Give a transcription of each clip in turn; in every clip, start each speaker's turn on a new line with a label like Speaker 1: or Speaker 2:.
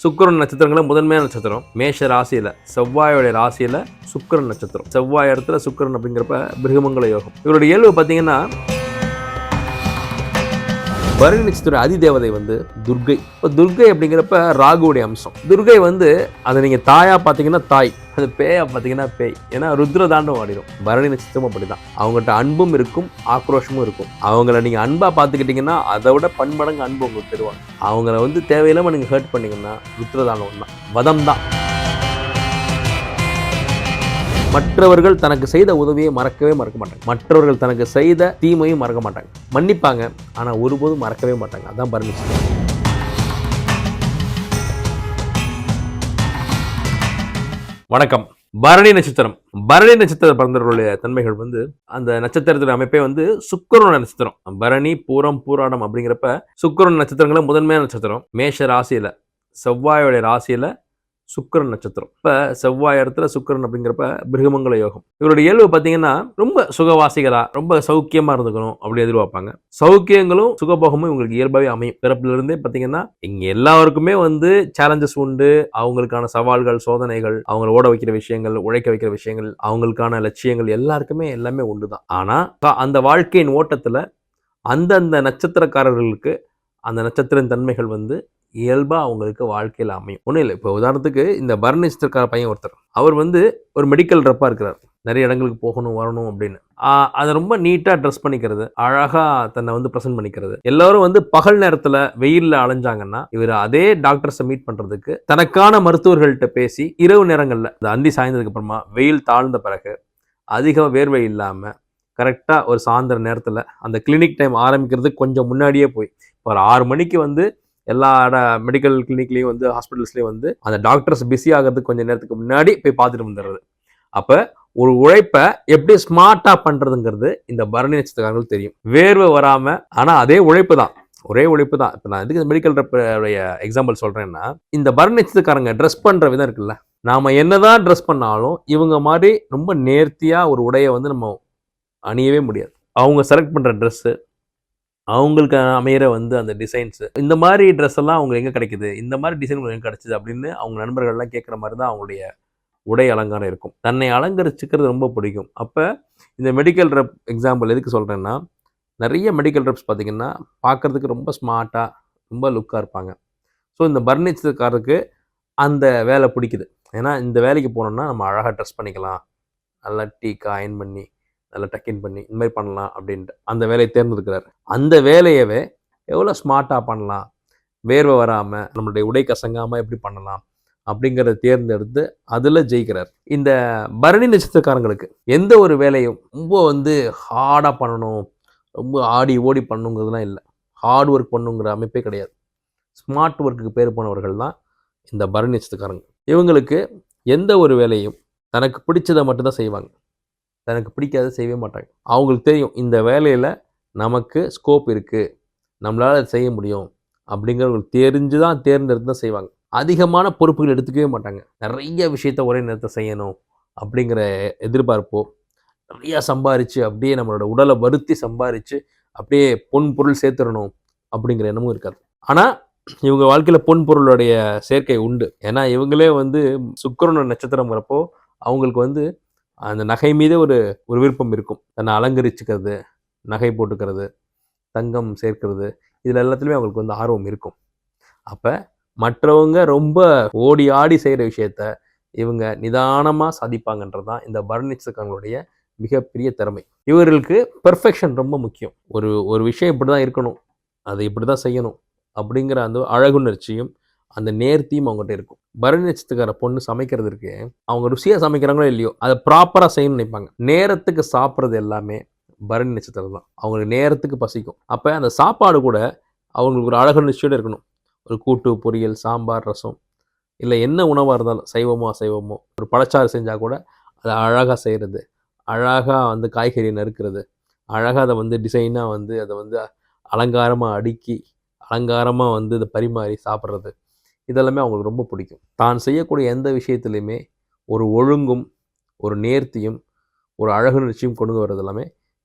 Speaker 1: சுக்கிரன் நட்சத்திரங்களை முதன்மையான நட்சத்திரம். மேஷ ராசியில செவ்வாயோடைய ராசியில சுக்கிரன் நட்சத்திரம். செவ்வாய் இடத்துல சுக்கரன் அப்படிங்கிறப்ப பிருகமங்கல யோகம். இவருடைய இயல்பு பார்த்தீங்கன்னா பரணி நட்சத்திர அதிதேவதை வந்து துர்கை. இப்போ துர்கை அப்படிங்கிறப்ப ராகுவுடைய அம்சம். துர்கை வந்து அதை நீங்கள் தாயாக பார்த்தீங்கன்னா தாய். அது பேயா பார்த்தீங்கன்னா பேய். ஏன்னா ருத்ர தாண்டம் ஆடிடும் பரணி நட்சத்திரமும் அப்படிதான். அவங்ககிட்ட அன்பும் இருக்கும் ஆக்ரோஷமும் இருக்கும். அவங்கள நீங்கள் அன்பாக பார்த்துக்கிட்டிங்கன்னா அதை விட பன்மடங்கு அன்பு உங்களுக்கு தருவாங்க. அவங்கள வந்து தேவையில்லாமல் நீங்கள் ஹர்ட் பண்ணிங்கன்னா ருத்ரதாண்டம் தான் வதம் தான் மற்றவர்கள் தனக்கு செய்த உதவியை மறக்கவே மறக்க மாட்டாங்க. மற்றவர்கள் தனக்கு செய்த தீமையும் மறக்க மாட்டாங்க. மன்னிப்பாங்க ஆனால் ஒருபோதும் மறக்கவே மாட்டாங்க. அதான் பர்மிஷன் வணக்கம். பரணி நட்சத்திரம். பரணி நட்சத்திர பிறந்தவர்களுடைய தன்மைகள் வந்து அந்த நட்சத்திரத்தின் அமைப்பே வந்து சுக்கிரனோட நட்சத்திரம். பரணி பூரம் பூராடம் அப்படிங்கிறப்ப சுக்கரன் நட்சத்திரங்கள முதன்மையான நட்சத்திரம். மேஷ ராசியில செவ்வாயோடைய ராசியில சுக்கரன் நட்சத்திரம். இப்போ செவ்வாய் இடத்துல சுக்கிரன் அப்படிங்கிறப்ப பிருகமங்கல யோகம். இவருடைய இயல்பு பார்த்தீங்கன்னா ரொம்ப சுகவாசிகளாக ரொம்ப சௌக்கியமாக இருந்துக்கணும் அப்படி எதிர்பார்ப்பாங்க. சௌக்கியங்களும் சுகபோகமும் இவங்களுக்கு இயல்பாகவே அமையும். பிறப்பிலிருந்தே பார்த்தீங்கன்னா இங்கே எல்லாருக்குமே வந்து சேலஞ்சஸ் உண்டு. அவங்களுக்கான சவால்கள் சோதனைகள் அவங்கள ஓட வைக்கிற விஷயங்கள் உழைக்க வைக்கிற விஷயங்கள் அவங்களுக்கான லட்சியங்கள் எல்லாருக்குமே எல்லாமே உண்டு தான் ஆனால் அந்த வாழ்க்கையின் ஓட்டத்தில் அந்தந்த நட்சத்திரக்காரர்களுக்கு அந்த நட்சத்திரன் தன்மைகள் வந்து இயல்பாக அவங்களுக்கு வாழ்க்கையில் அமையும். ஒன்றும் இல்லை. இப்போ உதாரணத்துக்கு இந்த பரணி பையன் ஒருத்தர். அவர் வந்து ஒரு மெடிக்கல் ரப்பாக இருக்கிறார். நிறைய இடங்களுக்கு போகணும் வரணும் அப்படின்னு. அதை ரொம்ப நீட்டாக ட்ரெஸ் பண்ணிக்கிறது அழகாக தன்னை வந்து ப்ரெசென்ட் பண்ணிக்கிறது. எல்லாரும் வந்து பகல் நேரத்தில் வெயிலில் அலைஞ்சாங்கன்னா இவர் அதே டாக்டர்ஸை மீட் பண்ணுறதுக்கு தனக்கான மருத்துவர்கள்ட்ட பேசி இரவு நேரங்களில் இந்த அந்தி சாய்ந்ததுக்கு அப்புறமா வெயில் தாழ்ந்த பிறகு அதிக வேர்வை இல்லாமல் கரெக்டாக ஒரு சாயந்தர நேரத்தில் அந்த கிளினிக் டைம் ஆரம்பிக்கிறதுக்கு கொஞ்சம் முன்னாடியே போய். ஒரு ஆறு மணிக்கு வந்து எல்லா மெடிக்கல் கிளினிக்லேயும் வந்து ஹாஸ்பிட்டல்ஸ்லேயும் வந்து அந்த டாக்டர்ஸ் பிஸி ஆகிறதுக்கு கொஞ்சம் நேரத்துக்கு முன்னாடி போய் பார்த்துட்டு வந்துடுறது. அப்போ ஒரு உழைப்பை எப்படி ஸ்மார்ட்டாக பண்ணுறதுங்கிறது இந்த பரணி நட்சத்திரக்காரங்களுக்கு தெரியும். வேர்வை வராமல் ஆனால் அதே உழைப்பு தான். ஒரே உழைப்பு தான். இப்போ நான் எதுக்கு மெடிக்கல் உடைய எக்ஸாம்பிள் சொல்கிறேன்னா இந்த பரணி நட்சத்திரக்காரங்க ட்ரெஸ் பண்ணுற விதம் இருக்குல்ல. நாம் என்னதான் ட்ரெஸ் பண்ணாலும் இவங்க மாதிரி ரொம்ப நேர்த்தியாக ஒரு உடையை வந்து நம்ம அணியவே முடியாது. அவங்க செலக்ட் பண்ணுற ட்ரெஸ்ஸு அவங்களுக்கு அமையிற வந்து அந்த டிசைன்ஸு இந்த மாதிரி ட்ரெஸ் எல்லாம் அவங்க எங்கே கிடைக்குது? இந்த மாதிரி டிசைன் உங்களுக்கு எங்கே கிடச்சிது அப்படின்னு அவங்க நண்பர்கள்லாம் கேட்குற மாதிரி தான் அவங்களுடைய உடை அலங்காரம் இருக்கும். தன்னை அலங்கரிச்சுக்கிறது ரொம்ப பிடிக்கும். அப்போ இந்த மெடிக்கல் ரெப் எக்ஸாம்பிள் எதுக்கு சொல்கிறேன்னா நிறைய மெடிக்கல் ரெப்ஸ் பார்த்திங்கன்னா பார்க்குறதுக்கு ரொம்ப ஸ்மார்ட்டாக ரொம்ப லுக்காக இருப்பாங்க. ஸோ இந்த பர்னிச்சர்காரருக்கு அந்த வேலை பிடிக்குது. ஏன்னா இந்த வேலைக்கு போனோம்னா நம்ம அழகாக ட்ரெஸ் பண்ணிக்கலாம். நல்லா டீ அயன் பண்ணி அதில் டக்கின் பண்ணி இந்த மாதிரி பண்ணலாம் அப்படின்ட்டு அந்த வேலையை தேர்ந்தெடுக்கிறார். அந்த வேலையவே எவ்வளோ ஸ்மார்ட்டாக பண்ணலாம்? வேர்வை வராமல் நம்மளுடைய உடை கசங்காமல் எப்படி பண்ணலாம்? அப்படிங்கிறத தேர்ந்தெடுத்து அதில் ஜெயிக்கிறார். இந்த பரணி நட்சத்திரக்காரங்களுக்கு எந்த ஒரு வேலையும் ரொம்ப வந்து ஹார்டாக பண்ணணும் ரொம்ப ஆடி ஓடி பண்ணுங்கிறதுலாம் இல்லை. ஹார்ட் ஒர்க் பண்ணுங்கிற அமைப்பே கிடையாது. ஸ்மார்ட் ஒர்க்குக்கு பேர் போனவர்கள் தான் இந்த பரணி நட்சத்திரக்காரங்க. இவங்களுக்கு எந்த ஒரு வேலையும் தனக்கு பிடிச்சதை மட்டும்தான் செய்வாங்க. தனக்கு பிடிக்காத செய்யவே மாட்டாங்க. அவங்களுக்கு தெரியும் இந்த வேலையில் நமக்கு ஸ்கோப் இருக்குது நம்மளால் செய்ய முடியும். அப்படிங்கிறவங்களுக்கு தெரிஞ்சு தான் தேர்ந்தெடுத்து தான் செய்வாங்க. அதிகமான பொறுப்புகள் எடுத்துக்கவே மாட்டாங்க. நிறைய விஷயத்த ஒரே நேரத்தில் செய்யணும் அப்படிங்கிற எதிர்பார்ப்போ நிறையா சம்பாரித்து அப்படியே நம்மளோட உடலை வருத்தி சம்பாரித்து அப்படியே பொன் பொருள் சேர்த்துடணும் அப்படிங்கிற எண்ணமும் இருக்காது. ஆனால் இவங்க வாழ்க்கையில் பொன் பொருளுடைய சேர்க்கை உண்டு. ஏன்னா இவங்களே வந்து சுக்கிரண நட்சத்திரம் வரப்போ அவங்களுக்கு வந்து அந்த நகை மீது ஒரு ஒரு விருப்பம் இருக்கும். தன்னை அலங்கரிச்சுக்கிறது நகை போட்டுக்கிறது தங்கம் சேர்க்கிறது இதில் எல்லாத்துலேயுமே அவங்களுக்கு வந்து ஆர்வம் இருக்கும். அப்போ மற்றவங்க ரொம்ப ஓடி ஆடி செய்கிற விஷயத்த இவங்க நிதானமாக சாதிப்பாங்கன்றது தான் இந்த பரணிச்சக்காரங்களுடைய மிகப்பெரிய திறமை. இவர்களுக்கு பெர்ஃபெக்ஷன் ரொம்ப முக்கியம். ஒரு ஒரு விஷயம் இப்படி தான் இருக்கணும். அதை இப்படி தான் செய்யணும். அப்படிங்கிற அந்த அழகுணர்ச்சியும் அந்த நேர்த்தியும் அவங்ககிட்ட இருக்கும். பரணி நட்சத்திரக்கார பொண்ணு சமைக்கிறது இருக்கு. அவங்க ருசியாக சமைக்கிறாங்களோ இல்லையோ அதை ப்ராப்பராக செய்யணும்னு நினைப்பாங்க. நேரத்துக்கு சாப்பிட்றது எல்லாமே பரணி நட்சத்திரம் தான். அவங்களுக்கு நேரத்துக்கு பசிக்கும். அப்போ அந்த சாப்பாடு கூட அவங்களுக்கு ஒரு அழகு நிச்சயோடு இருக்கணும். ஒரு கூட்டு பொரியல் சாம்பார் ரசம். இல்லை என்ன உணவாக இருந்தாலும் சைவமோ அசைவமோ ஒரு பழச்சாறு செஞ்சால் கூட அதை அழகாக செய்கிறது அழகாக வந்து காய்கறி நறுக்கிறது. அழகாக அதை வந்து டிசைனாக வந்து அதை வந்து அலங்காரமாக அடுக்கி அலங்காரமாக வந்து இதை பரிமாறி சாப்பிட்றது. இதெல்லாமே அவங்களுக்கு ரொம்ப பிடிக்கும். தான் செய்யக்கூடிய எந்த விஷயத்துலையுமே ஒரு ஒழுங்கும் ஒரு நேர்த்தியும் ஒரு அழகு நிச்சயம் கொண்டு வர்றது எல்லாமே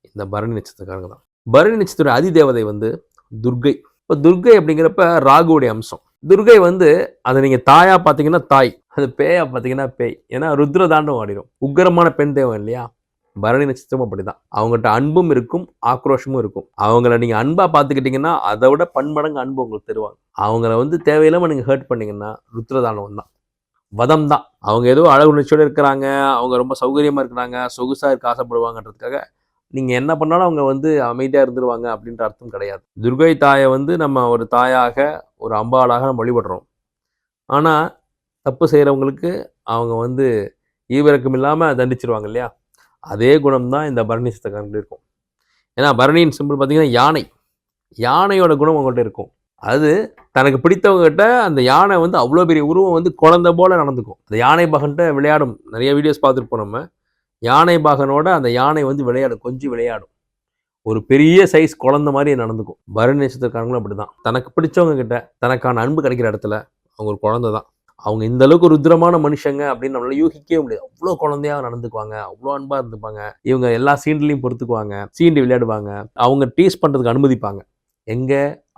Speaker 1: இந்த பரணி நட்சத்திரக்காரங்க தான். பரணி நட்சத்திர அதிதேவதை வந்து துர்கை இப்போ துர்கை அப்படிங்கிறப்ப ராகுவுடைய அம்சம். துர்கை வந்து அதை நீங்கள் தாயாக பார்த்தீங்கன்னா தாய் அது பேயாக பார்த்தீங்கன்னா பேய். ஏன்னா ருத்ரதாண்டம் ஆடிடும் உக்கரமான பெண் தேவம் இல்லையா? பரணி நட்சத்திரம் அப்படிதான். அவங்ககிட்ட அன்பும் இருக்கும் ஆக்ரோஷமும் இருக்கும். அவங்கள நீங்கள் அன்பாக பார்த்துக்கிட்டிங்கன்னா அதை விட பன்மடங்கு அன்பு உங்களுக்கு தருவாங்க. அவங்கள வந்து தேவையில்லாமல் நீங்கள் ஹர்ட் பண்ணிங்கன்னா ருத்ரதானம் தான். வதம் தான். அவங்க ஏதோ அழகு உணர்ச்சியோடு இருக்கிறாங்க அவங்க ரொம்ப சௌகரியமாக இருக்கிறாங்க சொகுசாக இருக்க ஆசைப்படுவாங்கன்றதுக்காக நீங்கள் என்ன பண்ணாலும் அவங்க வந்து அமைதியாக இருந்துருவாங்க அப்படின்ற அர்த்தம் கிடையாது. துர்கை தாயை வந்து நம்ம ஒரு தாயாக ஒரு அம்பாளாக நம்ம வழிபடுறோம். ஆனால் தப்பு செய்கிறவங்களுக்கு அவங்க வந்து ஈவிரக்கம் இல்லாமல் தண்டிச்சிருவாங்க இல்லையா? அதே குணம் தான் இந்த பரணி சித்தக்காரங்களுக்கு இருக்கும். ஏன்னா பரணியின் சிம்பிள் பார்த்தீங்கன்னா யானை. யானையோட குணம் அவங்கள்ட்ட இருக்கும். அது தனக்கு பிடித்தவங்ககிட்ட அந்த யானை வந்து அவ்வளோ பெரிய உருவம் வந்து குழந்தை போல நடந்துக்கும். அந்த யானை பாகன்ட்ட விளையாடும். நிறைய வீடியோஸ் பார்த்துருப்போம் நம்ம. யானை பாகனோட அந்த யானை வந்து விளையாடும். கொஞ்சம் விளையாடும். ஒரு பெரிய சைஸ் குழந்த மாதிரி நடந்துக்கும். பரணி நட்சத்திரக்காரங்களும் அப்படிதான். தனக்கு பிடிச்சவங்க கிட்ட தனக்கான அன்பு கிடைக்கிற இடத்துல அவங்க ஒரு குழந்தை தான் அவங்க இந்த அளவுக்கு ருத்ரமான மனுஷங்க அப்படின்னு நம்மளால யூகிக்கவே முடியாது. அவ்வளோ குழந்தையா நடந்துக்குவாங்க அவ்வளோ அன்பா இருந்துப்பாங்க. இவங்க எல்லா சீன்லையும் பொறுத்துக்குவாங்க சீண்டு விளையாடுவாங்க. அவங்க டீஸ் பண்றதுக்கு அனுமதிப்பாங்க. எங்க?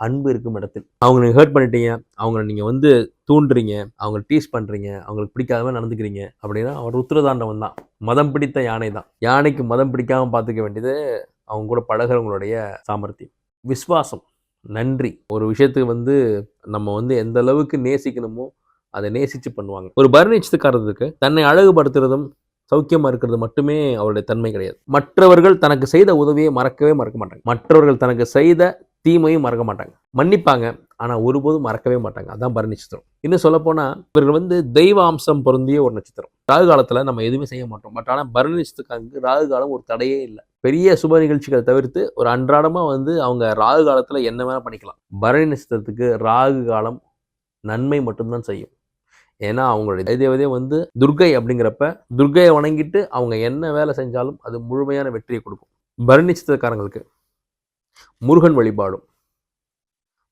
Speaker 1: அன்பு இருக்கும் இடத்தில். அவங்க நீங்கள் ஹர்ட் பண்ணிட்டீங்க அவங்கள நீங்கள் வந்து தூண்டுறீங்க அவங்க டீஸ் பண்ணுறீங்க அவங்களுக்கு பிடிக்காத மாதிரி நடந்துக்கிறீங்க அப்படின்னா அவர் ருத்ரதாண்டவன் தான். மதம் பிடித்த யானை தான். யானைக்கு மதம் பிடிக்காமல் பார்த்துக்க வேண்டியது அவங்க கூட பழகிறவங்களுடைய சாமர்த்தியம். விஸ்வாசம் நன்றி. ஒரு விஷயத்துக்கு வந்து நம்ம வந்து எந்த அளவுக்கு நேசிக்கணுமோ அதை நேசித்து பண்ணுவாங்க. ஒரு பரணி தன்னை அழகுபடுத்துறதும் சௌக்கியமாக இருக்கிறது மட்டுமே அவருடைய தன்மை கிடையாது. மற்றவர்கள் தனக்கு செய்த உதவியை மறக்கவே மறக்க மாட்டாங்க. மற்றவர்கள் தனக்கு செய்த தீமையும் மறக்க மாட்டாங்க. மன்னிப்பாங்க ஆனால் ஒருபோதும் மறக்கவே மாட்டாங்க. அதான் பரணி நட்சத்திரம். இன்னும் சொல்லப்போனால் இவர்கள் வந்து தெய்வ அம்சம் பொருந்திய ஒரு நட்சத்திரம். ராகு காலத்தில் நம்ம எதுவுமே செய்ய மாட்டோம். பட் ஆனால் பரணி நட்சத்திரக்காரங்களுக்கு ராகு காலம் ஒரு தடையே இல்லை. பெரிய சுப நிகழ்ச்சிகளை தவிர்த்து ஒரு அன்றாடமாக வந்து அவங்க ராகு காலத்தில் என்ன வேணால் பண்ணிக்கலாம். பரணி நட்சத்திரத்துக்கு ராகு காலம் நன்மை மட்டும்தான் செய்யும். ஏன்னா அவங்களுடைய தேவதே வந்து துர்கை அப்படிங்கிறப்ப துர்கையை வணங்கிட்டு அவங்க என்ன வேலை செஞ்சாலும் அது முழுமையான வெற்றியை கொடுக்கும். பரணி சித்திரக்காரங்களுக்கு முருகன் வழிபாடும்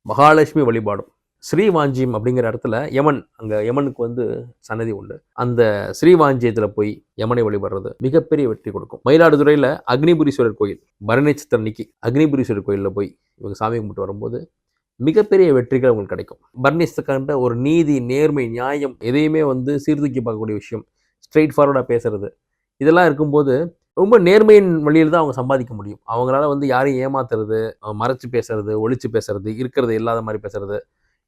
Speaker 1: மகாலட்சுமி வழிபாடும் ஸ்ரீவாஞ்சியம் அப்படிங்கிற இடத்துல யமன் அங்கே யமனுக்கு வந்து சன்னதி உண்டு. அந்த ஸ்ரீவாஞ்சியத்தில் போய் யமனை வழிபடுறது மிகப்பெரிய வெற்றி கொடுக்கும். மயிலாடுதுறையில் அக்னிபுரீஸ்வரர் கோயில் பரணி நட்சத்திரம் அக்னிபுரீஸ்வரர் கோயிலில் போய் இவங்க சாமி கும்பிட்டு வரும்போது மிகப்பெரிய வெற்றிகள் உங்களுக்கு கிடைக்கும். பர்னிஸ்துக்காண்ட ஒரு நீதி நேர்மை நியாயம் எதையுமே வந்து சீர்தூக்கி பார்க்கக்கூடிய விஷயம். ஸ்ட்ரெயிட் ஃபார்வர்டாக பேசுறது. இதெல்லாம் இருக்கும்போது ரொம்ப நேர்மையின் வழியில் தான் அவங்க சம்பாதிக்க முடியும். அவங்களால வந்து யாரையும் ஏமாத்துறது மறைச்சு பேசுறது ஒழிச்சு பேசுறது இருக்கிறது இல்லாத மாதிரி பேசுறது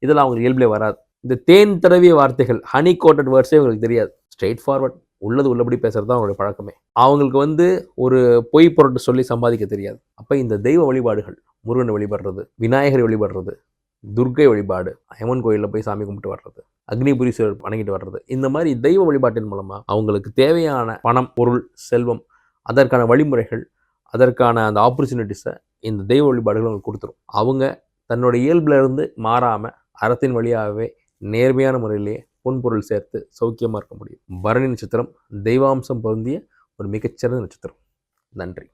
Speaker 1: இதெல்லாம் அவங்களுக்கு இயல்பிலே வராது. இந்த தேன் தடவிய வார்த்தைகள் ஹனி கோட்டட் வேர்ட்ஸே உங்களுக்கு தெரியாது. ஸ்ட்ரெயிட் ஃபார்வர்ட் உள்ளது உள்ளபடி பேசுறது தான் அவங்களுடைய பழக்கமே. அவங்களுக்கு வந்து ஒரு பொய் பொருட்டு சொல்லி சம்பாதிக்க தெரியாது. அப்போ இந்த தெய்வ வழிபாடுகள் முருகனை வழிபடுறது விநாயகரை வழிபடுறது துர்க்கை வழிபாடு அம்மன் கோயிலில் போய் சாமி கும்பிட்டு வர்றது அக்னிபுரீஸ்வரர் வணங்கிட்டு வர்றது இந்த மாதிரி தெய்வ வழிபாட்டின் மூலமாக அவங்களுக்கு தேவையான பணம் பொருள் செல்வம் அதற்கான வழிமுறைகள் அதற்கான அந்த ஆப்பர்ச்சுனிட்டிஸை இந்த தெய்வ வழிபாடுகள் அவங்களுக்கு கொடுத்துரும். அவங்க தன்னோட இயல்புலேருந்து மாறாமல் அறத்தின் வழியாகவே நேர்மையான முறையிலேயே பொன்பொருள் சேர்த்து சௌக்கியமாக இருக்க முடியும். பரணி நட்சத்திரம் தெய்வாம்சம் பொருந்திய ஒரு மிகச்சிறந்த நட்சத்திரம். நன்றி.